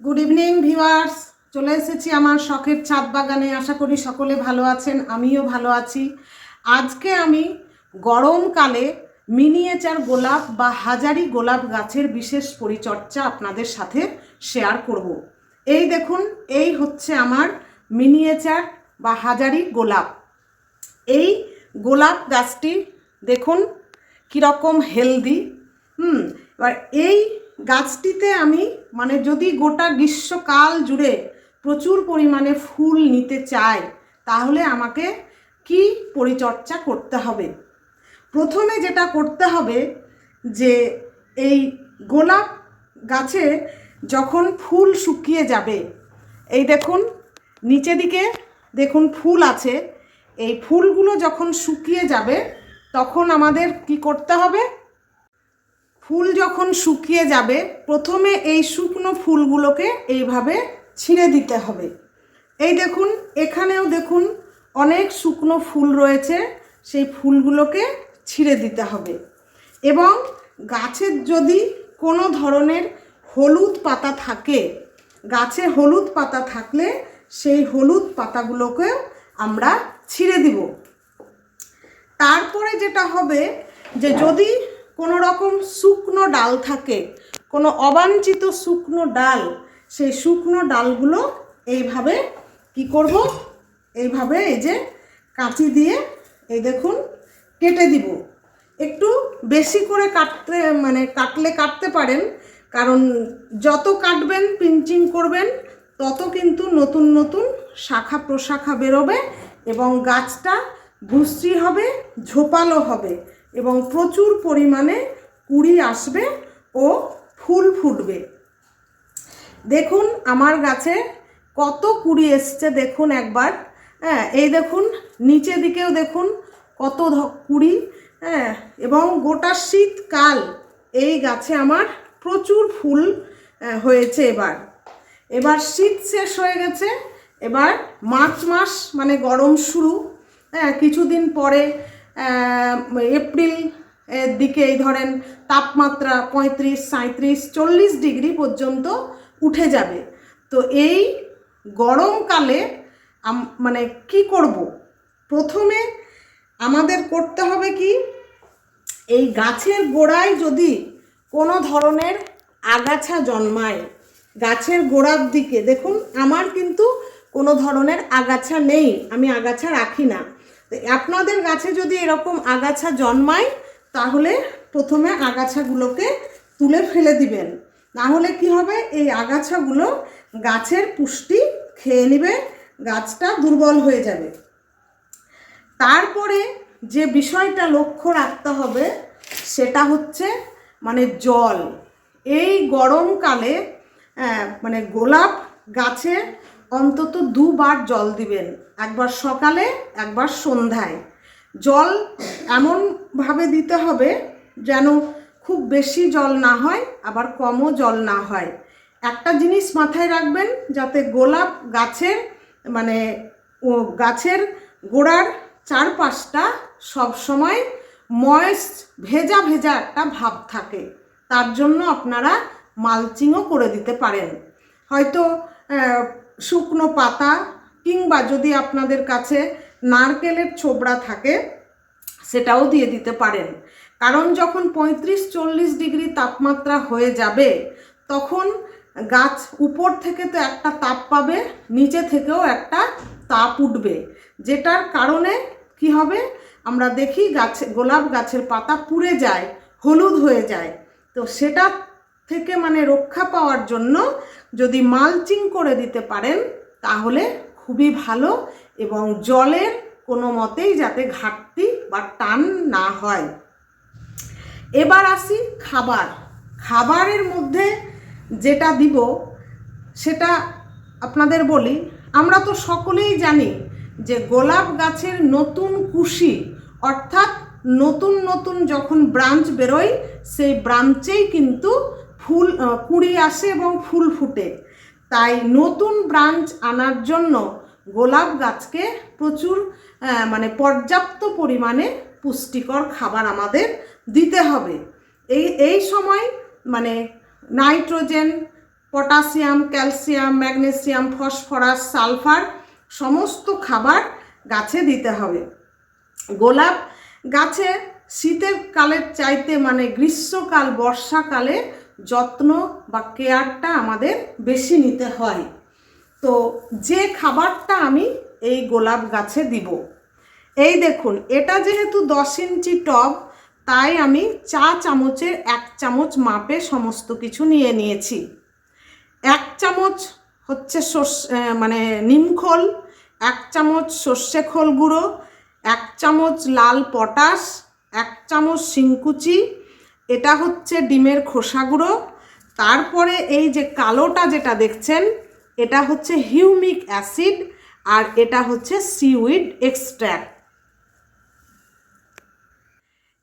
Good evening viewers চলে এসেছি আমার শখের ছাদ বাগানে। আশা করি সকলে ভালো আছেন, আমিও ভালো আছি। আজকে আমি গরমকালে মিনিয়েচার গোলাপ বা হাজারি গোলাপ গাছের বিশেষ পরিচর্যা আপনাদের সাথে শেয়ার করব। এই দেখুন, এই হচ্ছে আমার মিনিয়েচার বা হাজারি গোলাপ। এই গোলাপ গাছটি দেখুন, কীরকম হেলদি হুম, এবার এই গাছটিতে আমি মানে যদি গোটা গ্রীষ্মকাল জুড়ে প্রচুর পরিমাণে ফুল নিতে চাই, তাহলে আমাকে কি পরিচর্যা করতে হবে? প্রথমে যেটা করতে হবে যে, এই গোলাপ গাছে যখন ফুল শুকিয়ে যাবে, এই দেখুন, নিচে দিকে দেখুন ফুল আছে, এই ফুলগুলো যখন শুকিয়ে যাবে, তখন আমাদের কি করতে হবে? ফুল যখন শুকিয়ে যাবে, প্রথমে এই শুকনো ফুলগুলোকে এইভাবে ছিঁড়ে দিতে হবে। এই দেখুন, এখানেও দেখুন অনেক শুকনো ফুল রয়েছে, সেই ফুলগুলোকে ছিঁড়ে দিতে হবে। এবং গাছের যদি কোনো ধরনের হলুদ পাতা থাকে, গাছে হলুদ পাতা থাকলে সেই হলুদ পাতাগুলোকেও আমরা ছিঁড়ে দিব। তারপরে যেটা হবে যে যদি কোনো রকম শুকনো ডাল থাকে, কোনো অবাঞ্ছিত শুকনো ডাল, সেই শুকনো ডালগুলো এইভাবে কি করব? এইভাবে এই যে কাঁচি দিয়ে এই দেখুন কেটে দিব। একটু বেশি করে কাটতে মানে কাটলে কাটতে পারেন, কারণ যত কাটবেন, পিঞ্চিং করবেন, তত কিন্তু নতুন নতুন শাখা প্রশাখা বেরোবে এবং গাছটা ভুসি হবে, ঝোপালো হবে। এবং প্রচুর পরিমাণে কুড়ি আসবে ও ফুল ফুটবে। দেখুন আমার গাছে কত কুড়ি এসছে, দেখুন একবার। হ্যাঁ এই দেখুন, নিচে দিকেও দেখুন কত কুড়ি। হ্যাঁ এবং গোটা শীতকাল এই গাছে আমার প্রচুর ফুল হয়েছে এবার। এবার শীত শেষ হয়ে গেছে, এবার মার্চ মাস মানে গরম শুরু। হ্যাঁ কিছুদিন পরে এপ্রিল এর দিকে এই ধরেন তাপমাত্রা পঁয়ত্রিশ সাঁত্রিশ চল্লিশ ডিগ্রি পর্যন্ত উঠে যাবে। তো এই গরমকালে মানে কি করব? প্রথমে আমাদের করতে হবে কি, এই গাছের গোড়ায় যদি কোনো ধরনের আগাছা জন্মায়, গাছের গোড়ার দিকে, দেখুন আমার কিন্তু কোনো ধরনের আগাছা নেই, আমি আগাছা রাখি না। আপনাদের গাছে যদি এরকম আগাছা জন্মায়, তাহলে প্রথমে আগাছাগুলোকে তুলে ফেলে দিবেন। না হলে কি হবে? এই আগাছাগুলো গাছের পুষ্টি খেয়ে নেবে, গাছটা দুর্বল হয়ে যাবে। তারপরে যে বিষয়টা লক্ষ্য রাখতে হবে, সেটা হচ্ছে মানে জল। এই গরমকালে মানে গোলাপ গাছে অন্তত দুবার জল দিবেন। একবার সকালে, একবার সন্ধ্যায়। জল এমনভাবে দিতে হবে যেন খুব বেশি জল না হয়, আবার কমও জল না হয়। একটা জিনিস মাথায় রাখবেন, যাতে গোলাপ গাছের মানে ও, গাছের গোড়ার চারপাশটা সবসময় ময়েস্ট, ভেজা ভেজা একটা ভাব থাকে। তার জন্য আপনারা মালচিংও করে দিতে পারেন। হয়তো শুকনো পাতা কিংবা যদি আপনাদের কাছে নারকেলের ছোবড়া থাকে, সেটাও দিয়ে দিতে পারেন। কারণ যখন পঁয়ত্রিশ চল্লিশ ডিগ্রি তাপমাত্রা হয়ে যাবে, তখন গাছ উপর থেকে তো একটা তাপ পাবে, নিচে থেকেও একটা তাপ উঠবে। যেটার কারণে কি হবে? আমরা দেখি গাছে, গোলাপ গাছের পাতা পুড়ে যায়, হলুদ হয়ে যায়। তো সেটা থেকে মানে রক্ষা পাওয়ার জন্য যদি মালচিং করে দিতে পারেন, তাহলে খুবই ভালো এবং জলের কোনো মতেই যাতে ঘাটতি বা টান না হয়। এবার আসি খাবার। খাবারের মধ্যে যেটা দিব, সেটা আপনাদের বলি। আমরা তো সকলেই জানি যে গোলাপ গাছের নতুন কুশি, অর্থাৎ নতুন নতুন যখন ব্রাঞ্চ বেরোয়, সেই ব্রাঞ্চেই কিন্তু ফুল কুড়ি আসে এবং ফুল ফুটে। তাই নতুন ব্রাঞ্চ আনার জন্য গোলাপ গাছকে প্রচুর মানে পর্যাপ্ত পরিমাণে পুষ্টিকর খাবার আমাদের দিতে হবে। এই এই সময় মানে nitrogen, potassium, calcium, magnesium, phosphorus, sulphur সমস্ত খাবার গাছে দিতে হবে। গোলাপ গাছে শীতের কালের চাইতে মানে গ্রীষ্মকাল, বর্ষাকালে যত্ন বা কেয়ারটা আমাদের বেশি নিতে হয়। তো যে খাবারটা আমি এই গোলাপ গাছে দিব, এই দেখুন, এটা যেহেতু দশ ইঞ্চি টব, তাই আমি চা চামচের এক চামচ মাপে সমস্ত কিছু নিয়ে নিয়েছি। এক চামচ হচ্ছে সর্ষে মানে নিমখোল এক চামচ সর্ষে খোল গুঁড়ো, এক চামচ লাল পটাশ, এক চামচ শিংকুচি এটা হচ্ছে ডিমের খোসা গুঁড়ো। তারপরে এই যে কালোটা যেটা দেখছেন, এটা হচ্ছে হিউমিক অ্যাসিড আর এটা হচ্ছে সিউইড এক্সট্র্যাক্ট।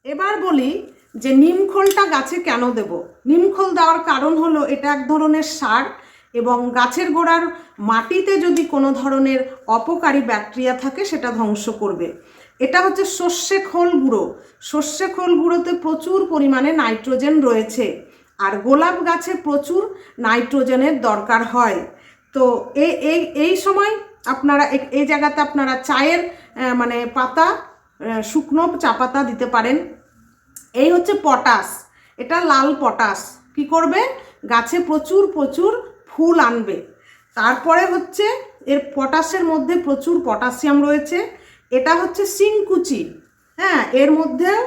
এবার বলি যে নিমখোলটা গাছে কেন দেব? নিমখোল দেওয়ার কারণ হলো এটা এক ধরনের সার এবং গাছের গোড়ার মাটিতে যদি কোনো ধরনের অপকারী ব্যাকটেরিয়া থাকে সেটা ধ্বংস করবে। এটা হচ্ছে সর্ষে খোল গুঁড়ো। সর্ষে খোল গুঁড়োতে প্রচুর পরিমাণে নাইট্রোজেন রয়েছে আর গোলাপ গাছে প্রচুর নাইট্রোজেনের দরকার হয়। তো এই এই সময় আপনারা এই জায়গাতে আপনারা চায়ের মানে পাতা শুকনো চা পাতা দিতে পারেন। এই হচ্ছে পটাশ। এটা লাল পটাশ। কি করবে? গাছে প্রচুর প্রচুর ফুল আনবে। তারপরে হচ্ছে এর পটাশের মধ্যে প্রচুর পটাশিয়াম রয়েছে। এটা হচ্ছে সিংকুচি। হ্যাঁ এর মধ্যেও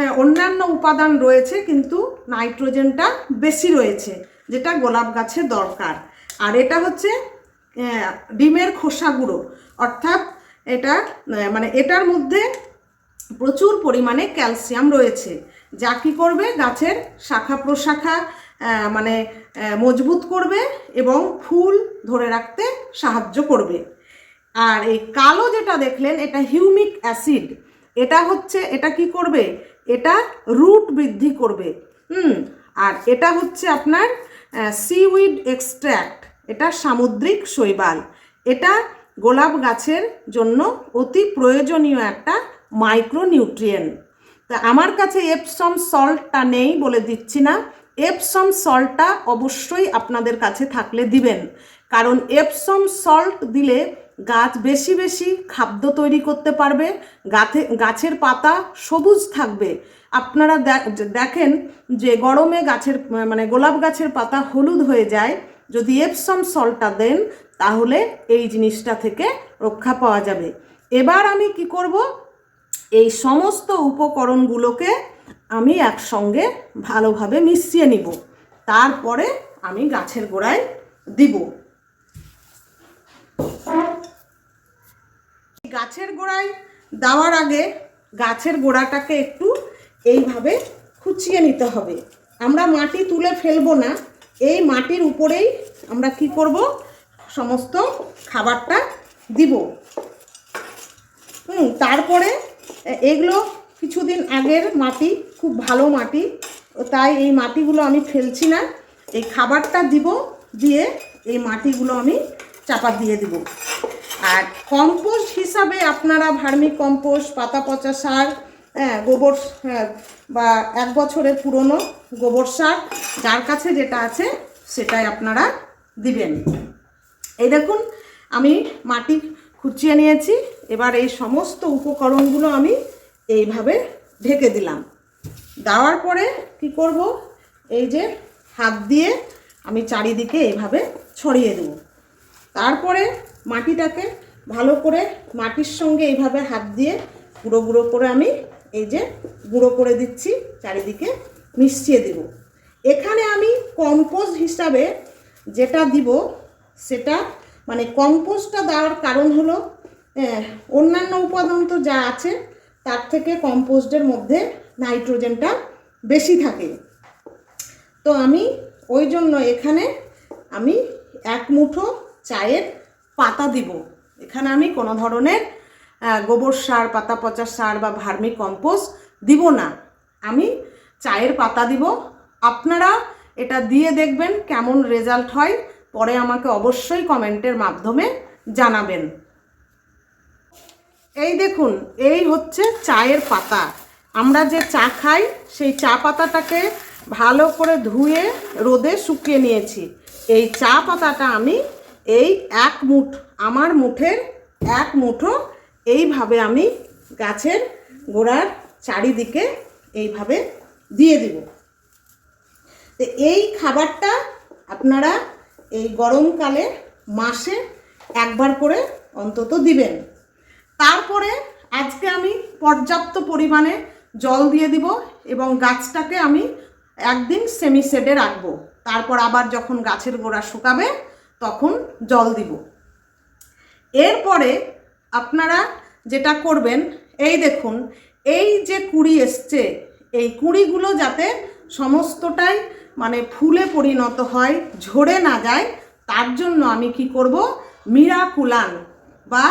আহ, অন্যান্য উপাদান রয়েছে কিন্তু নাইট্রোজেনটা বেশি রয়েছে যেটা গোলাপ গাছে দরকার। আর এটা হচ্ছে ডিমের খোসা গুঁড়ো। অর্থাৎ এটা মানে এটার মধ্যে প্রচুর পরিমাণে ক্যালসিয়াম রয়েছে। যা কি করবে? গাছের শাখা প্রশাখা মানে মজবুত করবে এবং ফুল ধরে রাখতে সাহায্য করবে। আর এই কালো যেটা দেখলেন, এটা হিউমিক অ্যাসিড। এটা হচ্ছে, এটা কি করবে? এটা রুট বৃদ্ধি করবে। হুম, আর এটা হচ্ছে আপনার সিউইড এক্সট্র্যাক্ট এটা সামুদ্রিক শৈবাল। এটা গোলাপ গাছের জন্য অতি প্রয়োজনীয় একটা মাইক্রোনিউট্রিয়েন্ট তা আমার কাছে এপসম সল্টটা নেই বলে দিচ্ছি না। এপসম সল্টটা অবশ্যই আপনাদের কাছে থাকলে দিবেন। কারণ এপসম সল্ট দিলে গাছ বেশি বেশি খাদ্য তৈরি করতে পারবে, গাছে, গাছের পাতা সবুজ থাকবে। আপনারা দেখেন যে গরমে গাছের মানে গোলাপ গাছের পাতা হলুদ হয়ে যায়। যদি এপসম সল্টটা দেন, তাহলে এই জিনিসটা থেকে রক্ষা পাওয়া যাবে। এবার আমি কি করব? এই সমস্ত উপকরণগুলোকে আমি একসঙ্গে ভালোভাবে মিশিয়ে নিব। তারপরে আমি গাছের গোড়ায় দিব। গাছের গোড়ায় দেওয়ার আগে গাছের গোড়াটাকে একটু এইভাবে খুঁচিয়ে নিতে হবে। আমরা মাটি তুলে ফেলব না। এই মাটির উপরেই আমরা কি করব? সমস্ত খাবারটা দিব। হুম, তারপরে এগুলো কিছুদিন আগের মাটি, খুব ভালো মাটি, তাই এই মাটিগুলো আমি ফেলছি না। এই খাবারটা দিব, দিয়ে এই মাটিগুলো আমি চাপা দিয়ে দিব। আর কম্পোস্ট হিসাবে আপনারা ভার্মি কম্পোস্ট পাতা পচা সার হ্যাঁ গোবর হ্যাঁ, বা এক বছরের পুরনো গোবর সার যার কাছে যেটা আছে সেটাই আপনারা দিবেন। এই দেখুন আমি মাটি খুঁচিয়ে নিয়েছি এবার এই সমস্ত উপকরণগুলো আমি এইভাবে ঢেকে দিলাম। দেওয়ার পরে কি করব? এই যে হাত দিয়ে আমি চারিদিকে এইভাবে ছড়িয়ে দেব। তারপরে মাটিটাকে ভালো করে মাটির সঙ্গে এইভাবে হাত দিয়ে গুঁড়ো গুঁড়ো করে আমি এই যে গুঁড়ো করে দিচ্ছি, চারিদিকে মিশিয়ে দেব। এখানে আমি কম্পোস্ট হিসাবে যেটা দিব সেটা মানে কম্পোস্টটা দেওয়ার কারণ হলো অন্যান্য উপাদান তো যা আছে তার থেকে কম্পোস্টের মধ্যে নাইট্রোজেনটা বেশি থাকে। তো আমি ওই জন্য এখানে আমি এক মুঠো চায়ের পাতা দিব। এখানে আমি কোনো ধরনের গোবর সার, পাতা পচা সার বা ভার্মি কম্পোস্ট দিব না। আমি চায়ের পাতা দিব। আপনারা এটা দিয়ে দেখবেন কেমন রেজাল্ট হয়। পরে আমাকে অবশ্যই কমেন্টের মাধ্যমে জানাবেন। এই দেখুন, এই হচ্ছে চায়ের পাতা। আমরা যে চা খাই, সেই চা পাতাটাকে ভালো করে ধুয়ে, রোদে শুকিয়ে নিয়েছি। এই চা পাতাটা আমি এই এক মুঠ, আমার মুঠের এক মুঠো এইভাবে আমি গাছের গোড়ার চারিদিকে এইভাবে দিয়ে দিব। তো এই খাবারটা আপনারা এই গরমকালে মাসে একবার করে অন্তত দিবেন। তারপরে আজকে আমি পর্যাপ্ত পরিমাণে জল দিয়ে দিব এবং গাছটাকে আমি একদিন সেমি শেডে রাখব। তারপর আবার যখন গাছের গোড়া শুকাবে তখন জল দিব এরপরে আপনারা যেটা করবেন, এই দেখুন, এই যে কুড়ি এসছে, এই কুড়িগুলো যাতে সমস্তটাই মানে ফুলে পরিণত হয়, ঝরে না যায়, তার জন্য আমি কি করব মিরাকুলান বা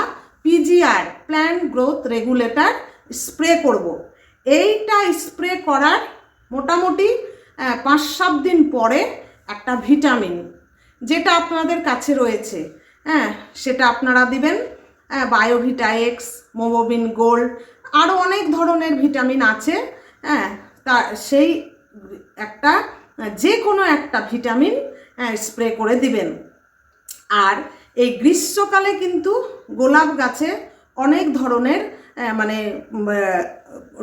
PGR plant growth regulator spray করব। এইটা স্প্রে করার মোটামুটি পাঁচ সাত দিন পরে একটা ভিটামিন যেটা আপনাদের কাছে রয়েছে হ্যাঁ সেটা আপনারা দিবেন হ্যাঁ বায়োভিটা এক্স মোবোবিন গোল্ড আরও অনেক ধরনের ভিটামিন আছে হ্যাঁ তা সেই একটা, যে কোনো একটা ভিটামিন স্প্রে করে দিবেন। আর এই গ্রীষ্মকালে কিন্তু গোলাপ গাছে অনেক ধরনের মানে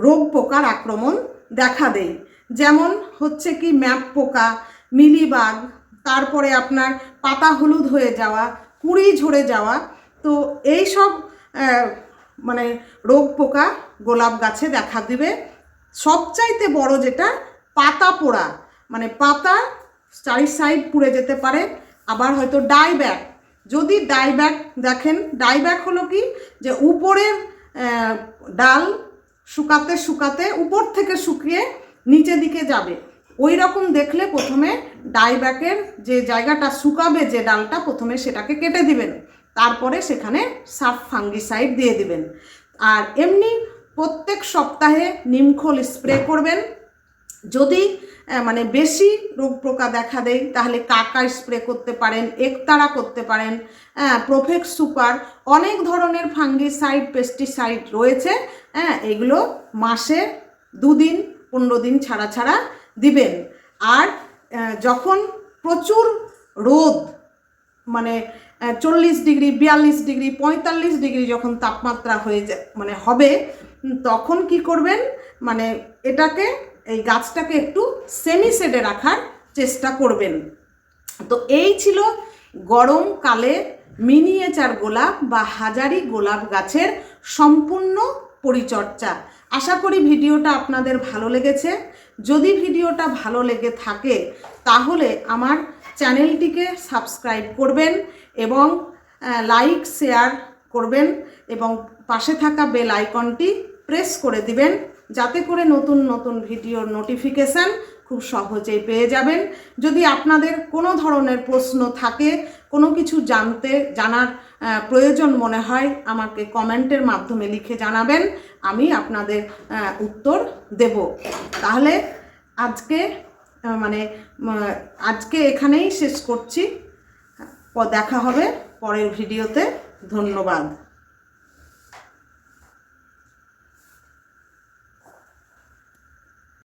রোগ পোকার আক্রমণ দেখা দেয়। যেমন হচ্ছে কি ম্যাপ পোকা, মিলিবাগ তারপরে আপনার পাতা হলুদ হয়ে যাওয়া, কুড়ি ঝরে যাওয়া, তো এই সব মানে রোগ পোকা গোলাপ গাছে দেখা দিবে। সবচাইতে বড় যেটা, পাতা পোড়া। মানে পাতা চারি সাইড পুড়ে যেতে পারে, আবার হয়তো ডাইব্যাক যদি ডাইব্যাক দেখেন ডাইব্যাক হলো কি? যে উপরের ডাল শুকাতে শুকাতে উপর থেকে শুকিয়ে নিচে দিকে যাবে। ওই রকম দেখলে প্রথমে ডাইব্যাকের যে জায়গাটা শুকাবে যে ডালটা প্রথমে সেটাকে কেটে দিবেন। তারপরে সেখানে সাফ ফাঙ্গিসাইড দিয়ে দিবেন। আর এমনি প্রত্যেক সপ্তাহে নিমখোল স্প্রে করবেন। যদি মানে বেশি রোগ পোকা দেখা দেয়, তাহলে কাকা স্প্রে করতে পারেন, একতারা করতে পারেন হ্যাঁ প্রোফেক্ট সুপার, অনেক ধরনের ফাঙ্গিসাইড, পেস্টিসাইড রয়েছে হ্যাঁ এগুলো মাসে দুদিন, পনেরো দিন ছাড়া ছাড়া দিবেন। আর যখন প্রচুর রোদ মানে চল্লিশ ডিগ্রি, বিয়াল্লিশ ডিগ্রি, পঁয়তাল্লিশ ডিগ্রি যখন তাপমাত্রা হয়ে যায় মানে হবে তখন কি করবেন? মানে এটাকে, এই গাছটাকে একটু সেমি শেডে রাখার চেষ্টা করবেন। তো এই ছিল গরমকালে মিনিয়েচার গোলাপ বা হাজারি গোলাপ গাছের সম্পূর্ণ পরিচর্যা আশা করি ভিডিওটা আপনাদের ভালো লেগেছে। যদি ভিডিওটা ভালো লেগে থাকে, তাহলে আমার চ্যানেলটিকে সাবস্ক্রাইব করবেন এবং লাইক, শেয়ার করবেন এবং পাশে থাকা বেল আইকনটি প্রেস করে দিবেন, যাতে করে নতুন নতুন ভিডিওর নোটিফিকেশান খুব সহজেই পেয়ে যাবেন। যদি আপনাদের কোনো ধরনের প্রশ্ন থাকে, কোনো কিছু জানতে, জানার প্রয়োজন মনে হয়, আমাকে কমেন্টের মাধ্যমে লিখে জানাবেন। আমি আপনাদের উত্তর দেব। তাহলে আজকে মানে আজকে এখানেই শেষ করছি। দেখা হবে পরের ভিডিওতে। ধন্যবাদ।